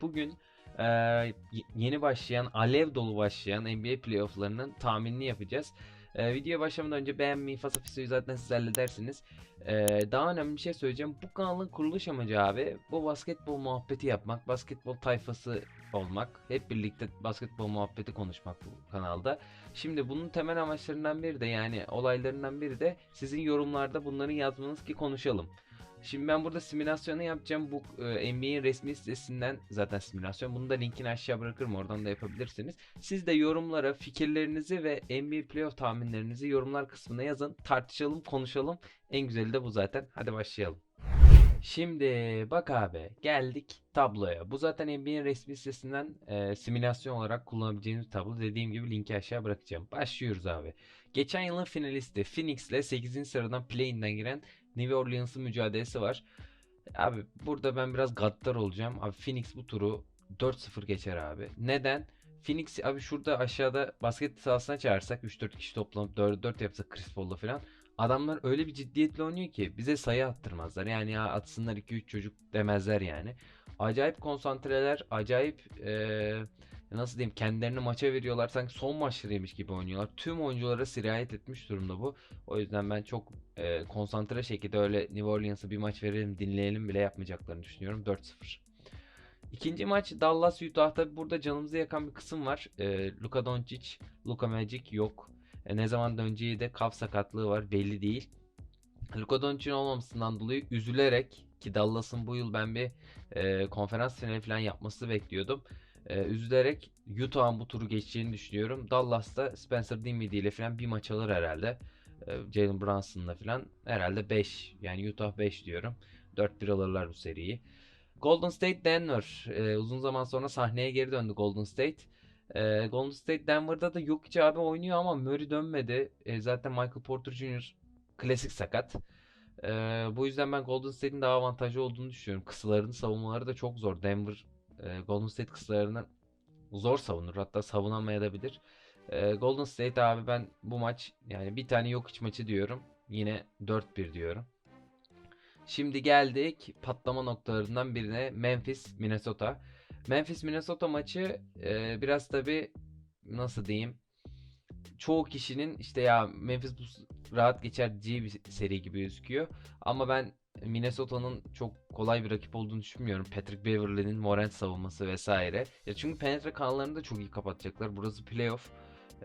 Bugün eee, y- yeni başlayan, alev dolu başlayan NBA playofflarının tahminini yapacağız. Eee videoya başlamadan önce beğenmeyi, fasafisoyu zaten siz halledersiniz. Eee, daha önemli bir şey söyleyeceğim. Bu kanalın kuruluş amacı abi bu basketbol muhabbeti yapmak, basketbol tayfası olmak. Hep birlikte basketbol muhabbeti konuşmak bu kanalda. Şimdi bunun temel amaçlarından biri de yani olaylarından biri de sizin yorumlarda bunları yazmanız ki konuşalım. Şimdi ben burada simülasyonu yapacağım. Bu e, NBA'in resmi sitesinden zaten simülasyon. Bunu da linkini aşağı bırakırım. Oradan da yapabilirsiniz. Siz de yorumlara fikirlerinizi ve NBA playoff tahminlerinizi yorumlar kısmına yazın. Tartışalım, konuşalım. En güzeli de bu zaten. Hadi başlayalım. Şimdi bak abi geldik tabloya. Bu zaten NBA'in resmi sitesinden e, simülasyon olarak kullanabileceğiniz tablo. Dediğim gibi linki aşağı bırakacağım. Başlıyoruz abi. Geçen yılın finalisti Phoenix ile 8. sıradan play-in'den giren New Orleans'ın mücadelesi var. Abi burada ben biraz gaddar olacağım. Abi Phoenix bu turu 4-0 geçer abi. Neden? Phoenix abi şurada aşağıda basket sahasına çağırsak 3-4 kişi toplanıp 4-4 yapsak Chris Paul'la falan. Adamlar öyle bir ciddiyetle oynuyor ki bize sayı attırmazlar. Yani ya atsınlar 2-3 çocuk demezler yani. Acayip konsantreler, acayip eee, nasıl diyeyim kendilerini maça veriyorlar. Sanki son maçlarıymış gibi oynuyorlar. Tüm oyunculara sirayet etmiş durumda bu. O yüzden ben çok e, konsantre şekilde öyle New Orleans'a bir maç verelim dinleyelim bile yapmayacaklarını düşünüyorum. 4-0. İkinci maç Dallas Utah. Tabi burada canımızı yakan bir kısım var. E, Luka Doncic, Luka Magic yok. E, ne zaman döneceği de kaf sakatlığı var belli değil. Luka Doncic'in olmamasından dolayı üzülerek ki Dallas'ın bu yıl ben bir e, konferans finali falan yapması bekliyordum. E, üzülerek Utah'ın bu turu geçeceğini düşünüyorum. Dallas'ta Spencer Dinwiddie ile falan bir maç alır herhalde. E, Jalen Brunson'la falan herhalde 5 yani Utah 5 diyorum. 4-1 alırlar bu seriyi. Golden State Denver E, uzun zaman sonra sahneye geri döndü Golden State. E, Golden State Denver'da da Jokic abi oynuyor ama Murray dönmedi. E, zaten Michael Porter Jr. klasik sakat. E, bu yüzden ben Golden State'in daha avantajlı olduğunu düşünüyorum. Kısılarının savunmaları da çok zor. Denver e, Golden State kısılarını zor savunur. Hatta savunamayabilir. E, Golden State abi ben bu maç yani bir tane yok iç maçı diyorum. Yine 4-1 diyorum. Şimdi geldik patlama noktalarından birine Memphis Minnesota. Memphis Minnesota maçı e, biraz tabi nasıl diyeyim çoğu kişinin işte ya Memphis bu rahat geçer diyeceği bir seri gibi gözüküyor. Ama ben Minnesota'nın çok kolay bir rakip olduğunu düşünmüyorum. Patrick Beverley'nin Morant savunması vesaire. Ya çünkü penetre kanallarını da çok iyi kapatacaklar. Burası playoff.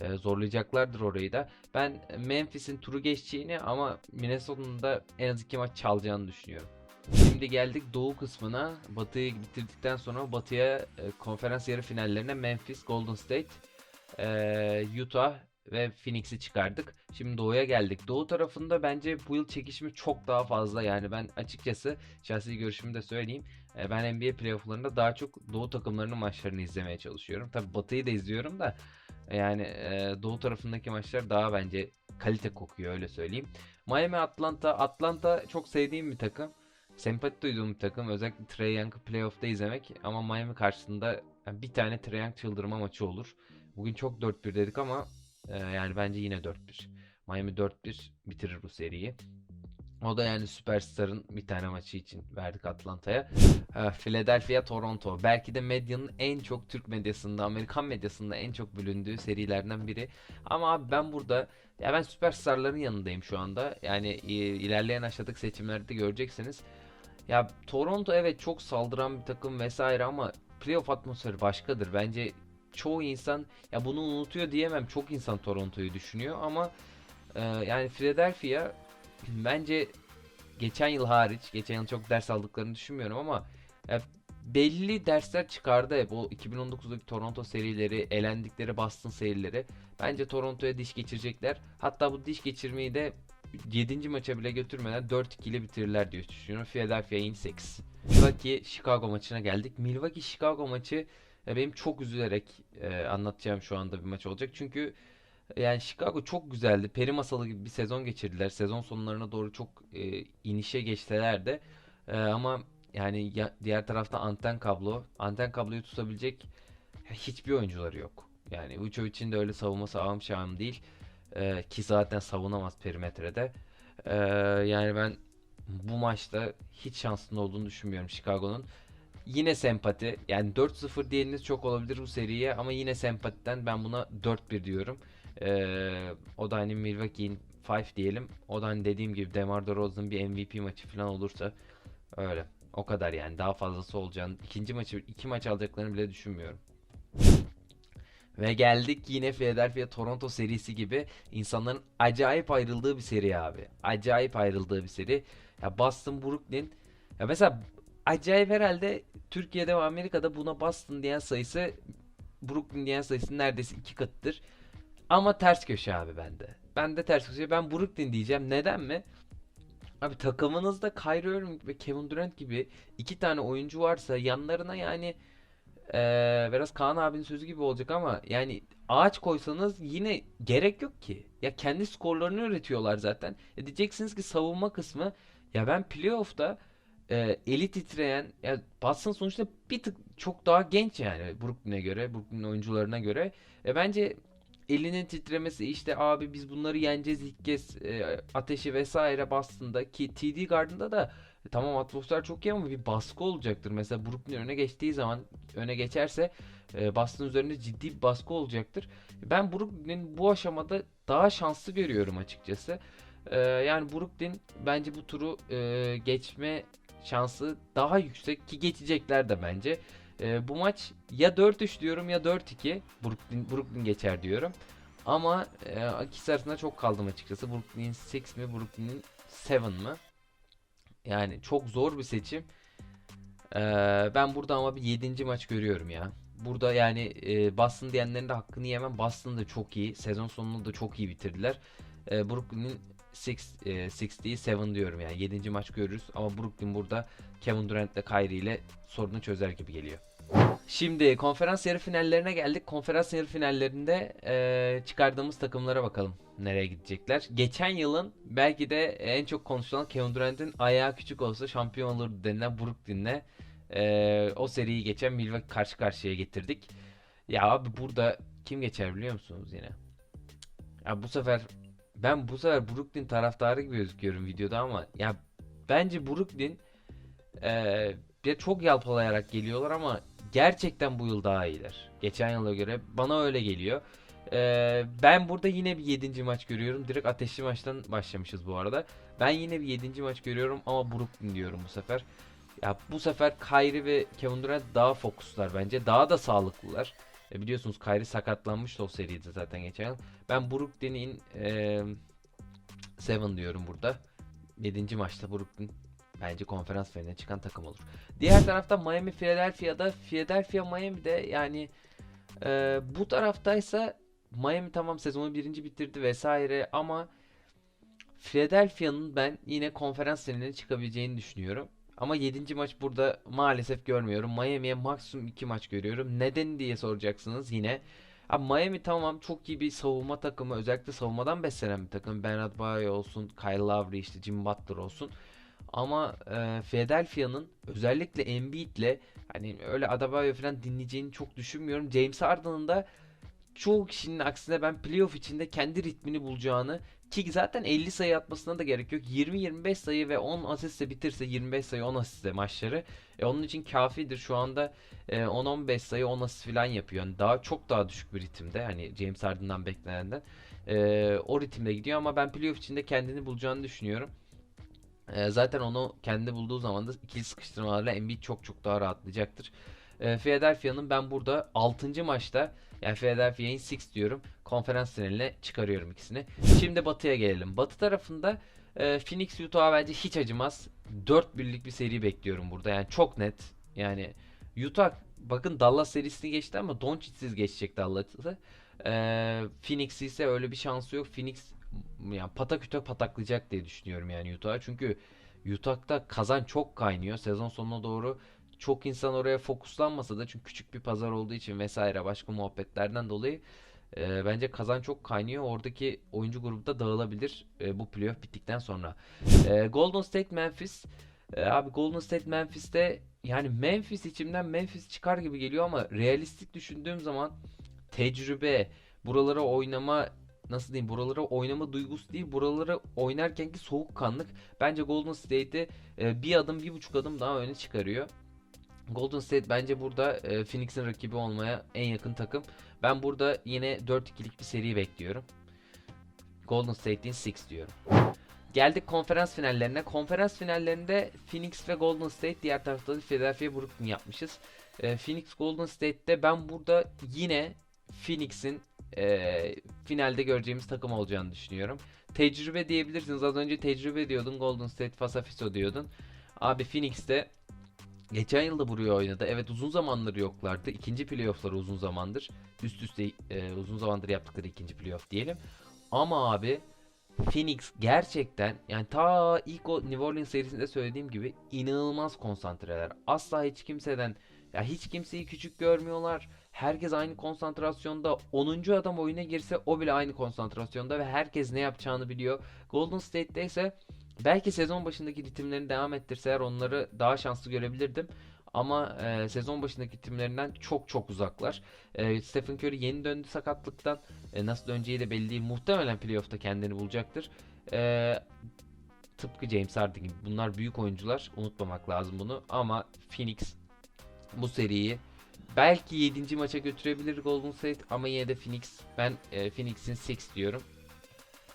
Ee, zorlayacaklardır orayı da. Ben Memphis'in turu geçeceğini ama Minnesota'nın da en az iki maç çalacağını düşünüyorum. Şimdi geldik doğu kısmına. Batı'yı bitirdikten sonra batıya e, konferans yarı finallerine Memphis, Golden State, e, Utah ve Phoenix'i çıkardık. Şimdi doğuya geldik. Doğu tarafında bence bu yıl çekişme çok daha fazla. Yani ben açıkçası şahsi görüşümü de söyleyeyim. E, ben NBA playofflarında daha çok doğu takımlarının maçlarını izlemeye çalışıyorum. Tabi batıyı da izliyorum da yani e, doğu tarafındaki maçlar daha bence kalite kokuyor öyle söyleyeyim. Miami Atlanta. Atlanta çok sevdiğim bir takım. Sempati duyduğum bir takım. Özellikle Trae Young'ı playoff'ta izlemek. Ama Miami karşısında bir tane Trae Young çıldırma maçı olur. Bugün çok 4-1 dedik ama e, yani bence yine 4-1. Miami 4-1 bitirir bu seriyi. O da yani Superstar'ın bir tane maçı için verdik Atlanta'ya. Ha, Philadelphia, Toronto. Belki de medyanın en çok Türk medyasında, Amerikan medyasında en çok bölündüğü serilerden biri. Ama abi ben burada ya ben süperstarların yanındayım şu anda. Yani ilerleyen aşağıdaki seçimlerde göreceksiniz. Ya Toronto evet çok saldıran bir takım vesaire ama playoff atmosferi başkadır. Bence çoğu insan ya bunu unutuyor diyemem. Çok insan Toronto'yu düşünüyor ama e, yani Philadelphia bence geçen yıl hariç, geçen yıl çok ders aldıklarını düşünmüyorum ama ya belli dersler çıkardı hep. O 2019'daki Toronto serileri, elendikleri Boston serileri. Bence Toronto'ya diş geçirecekler. Hatta bu diş geçirmeyi de 7. maça bile götürmeden 4-2 ile bitirirler diye düşünüyorum. Philadelphia in 8. Milwaukee Chicago maçına geldik. Milwaukee Chicago maçı e, benim çok üzülerek e, anlatacağım şu anda bir maç olacak. Çünkü yani Chicago çok güzeldi. Peri masalı gibi bir sezon geçirdiler. Sezon sonlarına doğru çok e, inişe geçseler de e, ama yani ya- diğer tarafta anten kablo. Anten kabloyu tutabilecek hiçbir oyuncuları yok. Yani Vucevic'in de öyle savunması ağım şahım değil. E, ki zaten savunamaz perimetrede. E, yani ben bu maçta hiç şanslı olduğunu düşünmüyorum Chicago'nun. Yine sempati. Yani 4-0 diyeniniz çok olabilir bu seriye ama yine sempatiden ben buna 4-1 diyorum. Ee, o da hani Milwaukee'in 5 diyelim. O da hani dediğim gibi DeMar DeRozan'ın bir MVP maçı falan olursa öyle. O kadar yani. Daha fazlası olacağını. ikinci maçı iki maç alacaklarını bile düşünmüyorum. Ve geldik yine Philadelphia Toronto serisi gibi insanların acayip ayrıldığı bir seri abi. Acayip ayrıldığı bir seri. Ya Boston Brooklyn ya mesela acayip herhalde Türkiye'de ve Amerika'da buna Boston diyen sayısı Brooklyn diyen sayısı neredeyse iki katıdır. Ama ters köşe abi bende. Ben de ters köşe. Ben Brooklyn diyeceğim. Neden mi? Abi takımınızda Kyrie Irving ve Kevin Durant gibi iki tane oyuncu varsa yanlarına yani eee, biraz Kaan abinin sözü gibi olacak ama yani ağaç koysanız yine gerek yok ki. Ya kendi skorlarını üretiyorlar zaten. E diyeceksiniz ki savunma kısmı ya ben playoff'ta e, eli titreyen ya Boston sonuçta bir tık çok daha genç yani Brooklyn'e göre, Brooklyn oyuncularına göre. E, bence elinin titremesi işte abi biz bunları yeneceğiz ilk kez e, ateşi vesaire Boston'da ki TD Garden'da da e, tamam atmosfer çok iyi ama bir baskı olacaktır. Mesela Brooklyn öne geçtiği zaman öne geçerse e, Boston üzerinde ciddi bir baskı olacaktır. Ben Brooklyn'in bu aşamada daha şanslı görüyorum açıkçası. E, yani Brooklyn bence bu turu e, geçme şansı daha yüksek ki geçecekler de bence. E, bu maç ya 4-3 diyorum ya 4-2 Brooklyn, Brooklyn geçer diyorum. Ama e, ikisi arasında çok kaldım açıkçası. Brooklyn 6 mi Brooklyn 7 mı? Yani çok zor bir seçim. E, ben burada ama bir 7. maç görüyorum ya. Burada yani e, Boston diyenlerin de hakkını yemem. Boston da çok iyi. Sezon sonunu da çok iyi bitirdiler. E, Brooklyn'in 6 e, 6 değil 7 diyorum yani 7. maç görürüz ama Brooklyn burada Kevin Durant ile Kyrie ile sorunu çözer gibi geliyor. Şimdi konferans yarı finallerine geldik. Konferans yarı finallerinde e, çıkardığımız takımlara bakalım nereye gidecekler. Geçen yılın belki de en çok konuşulan Kevin Durant'in ayağı küçük olsa şampiyon olur denilen Brooklyn'le e, o seriyi geçen Milwaukee karşı karşıya getirdik. Ya abi burada kim geçer biliyor musunuz yine? Ya bu sefer ben bu sefer Brooklyn taraftarı gibi gözüküyorum videoda ama ya bence Brooklyn eee bir çok yalpalayarak geliyorlar ama gerçekten bu yıl daha iyiler. Geçen yıla göre bana öyle geliyor. Eee, ben burada yine bir 7. maç görüyorum. Direkt ateşli maçtan başlamışız bu arada. Ben yine bir 7. maç görüyorum ama Brooklyn diyorum bu sefer. Ya bu sefer Kyrie ve Kevin Durant daha fokuslar bence. Daha da sağlıklılar. E, biliyorsunuz Kyrie sakatlanmıştı o seride zaten geçen yıl. Ben Brooklyn'in eee 7 diyorum burada. 7. maçta Brooklyn bence konferans finaline çıkan takım olur. Diğer tarafta Miami Philadelphia'da Philadelphia Miami'de yani eee, bu taraftaysa Miami tamam sezonu birinci bitirdi vesaire ama Philadelphia'nın ben yine konferans finaline çıkabileceğini düşünüyorum. Ama 7. maç burada maalesef görmüyorum. Miami'ye maksimum 2 maç görüyorum. Neden diye soracaksınız yine. Abi Miami tamam çok iyi bir savunma takımı. Özellikle savunmadan beslenen bir takım. Ben Adebayo olsun, Kyle Lowry işte Jim Butler olsun. Ama e, Philadelphia'nın özellikle Embiid'le hani öyle Adebayo falan dinleyeceğini çok düşünmüyorum. James Harden'ın da çoğu kişinin aksine ben playoff içinde kendi ritmini bulacağını ki zaten 50 sayı atmasına da gerek yok. 20-25 sayı ve 10 asistle bitirse 25 sayı 10 asistle maçları. E, onun için kafidir. Şu anda e, 10-15 sayı 10 asist falan yapıyor. Yani daha çok daha düşük bir ritimde. Hani James Harden'dan beklenenden. E, o ritimde gidiyor ama ben playoff içinde kendini bulacağını düşünüyorum. E, zaten onu kendi bulduğu zaman da ikili sıkıştırmalarla Embiid çok çok daha rahatlayacaktır. E, Philadelphia'nın ben burada 6. maçta yani Philadelphia'yı 6 diyorum. Konferans finaline çıkarıyorum ikisini. Şimdi Batı'ya gelelim. Batı tarafında e, Phoenix Utah'a bence hiç acımaz. 4 birlik bir seri bekliyorum burada. Yani çok net. Yani Utah bakın Dallas serisini geçti ama Doncic'siz geçecek Dallas'ı. E, Phoenix ise öyle bir şansı yok. Phoenix yani pataküte pataklayacak diye düşünüyorum yani Utah'a. Çünkü Utah'ta kazan çok kaynıyor. Sezon sonuna doğru çok insan oraya fokuslanmasa da çünkü küçük bir pazar olduğu için vesaire başka muhabbetlerden dolayı e, bence kazan çok kaynıyor. Oradaki oyuncu grubu da dağılabilir e, bu playoff bittikten sonra. E, Golden State Memphis. E, abi Golden State Memphis'te yani Memphis içimden Memphis çıkar gibi geliyor ama realistik düşündüğüm zaman tecrübe, buralara oynama nasıl diyeyim buralara oynama duygusu değil buralara oynarkenki soğukkanlık bence Golden State'i e, bir adım bir buçuk adım daha öne çıkarıyor. Golden State bence burada e, Phoenix'in rakibi olmaya en yakın takım. Ben burada yine 4-2'lik bir seri bekliyorum. Golden State'in 6 diyorum. Geldik konferans finallerine. Konferans finallerinde Phoenix ve Golden State diğer tarafta da Philadelphia Brooklyn yapmışız. E, Phoenix Golden State'te ben burada yine Phoenix'in e, finalde göreceğimiz takım olacağını düşünüyorum. Tecrübe diyebilirsiniz. Az önce tecrübe diyordun. Golden State Fasafiso diyordun. Abi Phoenix'te geçen yılda buraya oynadı. Evet uzun zamandır yoklardı. İkinci playoff'ları uzun zamandır. Üst üste e, uzun zamandır yaptıkları ikinci playoff diyelim. Ama abi Phoenix gerçekten yani ta ilk o New Orleans serisinde söylediğim gibi inanılmaz konsantreler. Asla hiç kimseden ya hiç kimseyi küçük görmüyorlar. Herkes aynı konsantrasyonda. 10. adam oyuna girse o bile aynı konsantrasyonda ve herkes ne yapacağını biliyor. Golden State'de ise belki sezon başındaki ritimlerini devam ettirseler onları daha şanslı görebilirdim. Ama e, sezon başındaki ritimlerinden çok çok uzaklar. E, Stephen Curry yeni döndü sakatlıktan. E, nasıl döneceği de belli değil. Muhtemelen playoff'ta kendini bulacaktır. E, tıpkı James Harden gibi. Bunlar büyük oyuncular. Unutmamak lazım bunu. Ama Phoenix bu seriyi belki 7. maça götürebilir Golden State ama yine de Phoenix ben e, Phoenix'in 6 diyorum.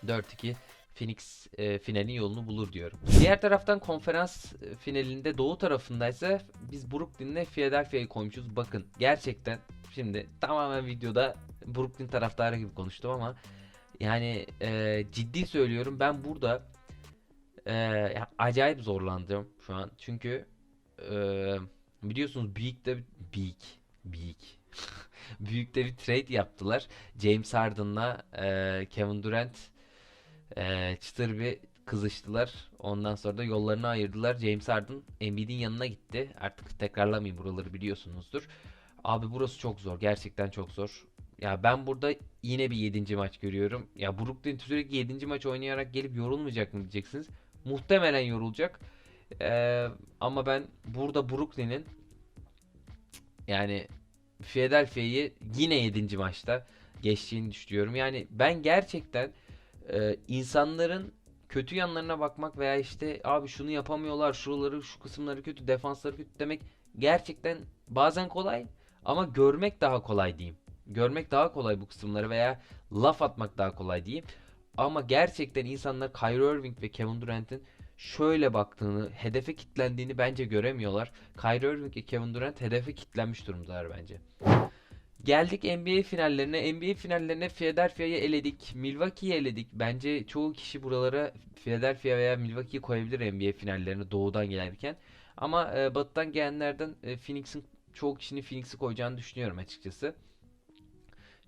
4-2 Phoenix e, finalin yolunu bulur diyorum. Diğer taraftan konferans e, finalinde doğu tarafındaysa biz Brooklyn'le Philadelphia'yı koymuşuz. Bakın gerçekten şimdi tamamen videoda Brooklyn taraftarı gibi konuştum ama yani e, ciddi söylüyorum ben burada e, acayip zorlandım şu an. Çünkü e, biliyorsunuz Büyük'te Büyük Büyük Büyük'te bir trade yaptılar. James Harden'la e, Kevin Durant e, çıtır bir kızıştılar. Ondan sonra da yollarını ayırdılar. James Harden Embiid'in yanına gitti. Artık tekrarlamayayım buraları biliyorsunuzdur. Abi burası çok zor. Gerçekten çok zor. Ya ben burada yine bir 7. maç görüyorum. Ya Brooklyn sürekli 7. maç oynayarak gelip yorulmayacak mı diyeceksiniz. Muhtemelen yorulacak. Ee, ama ben burada Brooklyn'in yani Philadelphia'yı yine 7. maçta geçtiğini düşünüyorum. Yani ben gerçekten e, insanların kötü yanlarına bakmak veya işte abi şunu yapamıyorlar, şuraları, şu kısımları kötü, defansları kötü demek gerçekten bazen kolay ama görmek daha kolay diyeyim. Görmek daha kolay bu kısımları veya laf atmak daha kolay diyeyim. Ama gerçekten insanlar Kyrie Irving ve Kevin Durant'in şöyle baktığını, hedefe kitlendiğini bence göremiyorlar. Kyrie Irving ve Kevin Durant hedefe kitlenmiş durumdalar bence. Geldik NBA finallerine. NBA finallerine Philadelphia'yı eledik. Milwaukee'yi eledik. Bence çoğu kişi buralara Philadelphia veya Milwaukee'yi koyabilir NBA finallerine doğudan gelirken. Ama e, batıdan gelenlerden e, Phoenix'in çoğu kişinin Phoenix'i koyacağını düşünüyorum açıkçası.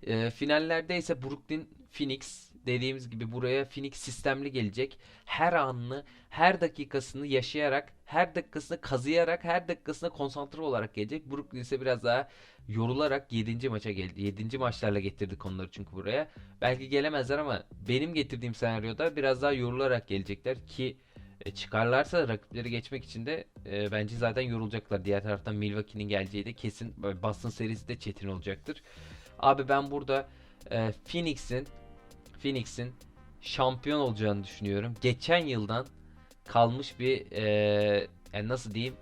E, finallerde ise Brooklyn Phoenix dediğimiz gibi buraya Phoenix sistemli gelecek. Her anını, her dakikasını yaşayarak, her dakikasını kazıyarak, her dakikasına konsantre olarak gelecek. Brooklyn ise biraz daha yorularak 7. maça geldi. 7. maçlarla getirdik onları çünkü buraya. Belki gelemezler ama benim getirdiğim senaryoda biraz daha yorularak gelecekler ki e, çıkarlarsa rakipleri geçmek için de e, bence zaten yorulacaklar. Diğer taraftan Milwaukee'nin geleceği de kesin Boston serisi de çetin olacaktır. Abi ben burada e, Phoenix'in Phoenix'in şampiyon olacağını düşünüyorum. Geçen yıldan kalmış bir e, yani nasıl diyeyim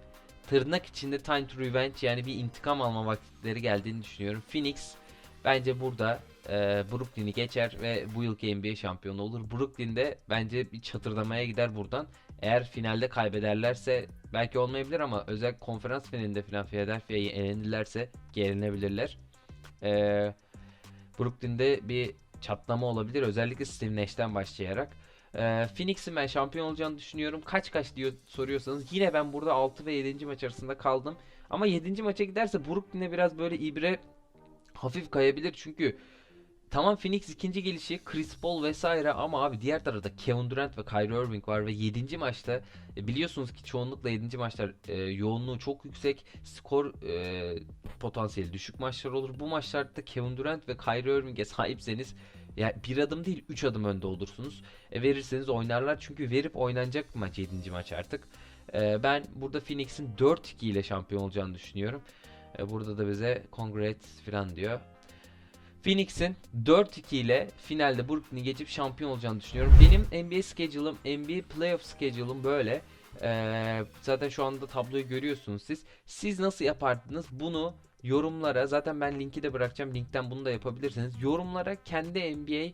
tırnak içinde time to revenge yani bir intikam alma vakitleri geldiğini düşünüyorum. Phoenix bence burada e, Brooklyn'i geçer ve bu yılki NBA şampiyonu olur. Brooklyn'de bence bir çatırdamaya gider buradan. Eğer finalde kaybederlerse belki olmayabilir ama özel konferans finalinde falan Philadelphia'yı elenirlerse gerilebilirler. E, Brooklyn'de bir çatlama olabilir. Özellikle Steve Nash'ten başlayarak. Ee, Phoenix'in ben şampiyon olacağını düşünüyorum. Kaç kaç diyor soruyorsanız yine ben burada 6 ve 7. maç arasında kaldım. Ama 7. maça giderse Brooklyn'e biraz böyle ibre hafif kayabilir. Çünkü tamam Phoenix ikinci gelişi Chris Paul vesaire ama abi diğer tarafta Kevin Durant ve Kyrie Irving var ve 7. maçta e, biliyorsunuz ki çoğunlukla 7. maçlar e, yoğunluğu çok yüksek. Skor e, potansiyeli düşük maçlar olur. Bu maçlarda Kevin Durant ve Kyrie Irving'e sahipseniz ya bir adım değil 3 adım önde olursunuz. E, verirseniz oynarlar çünkü verip oynanacak maç 7. maç artık. E, ben burada Phoenix'in 4-2 ile şampiyon olacağını düşünüyorum. E, burada da bize congrats falan diyor. Phoenix'in 4-2 ile finalde Brooklyn'i geçip şampiyon olacağını düşünüyorum. Benim NBA schedule'ım, NBA playoff schedule'ım böyle. Ee, zaten şu anda tabloyu görüyorsunuz siz. Siz nasıl yapardınız? Bunu yorumlara zaten ben linki de bırakacağım. Linkten bunu da yapabilirsiniz. Yorumlara kendi NBA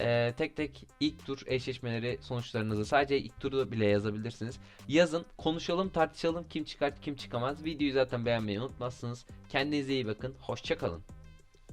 e, tek tek ilk tur eşleşmeleri sonuçlarınızı sadece ilk turu bile yazabilirsiniz. Yazın, konuşalım, tartışalım kim çıkar kim çıkamaz. Videoyu zaten beğenmeyi unutmazsınız. Kendinize iyi bakın. Hoşçakalın.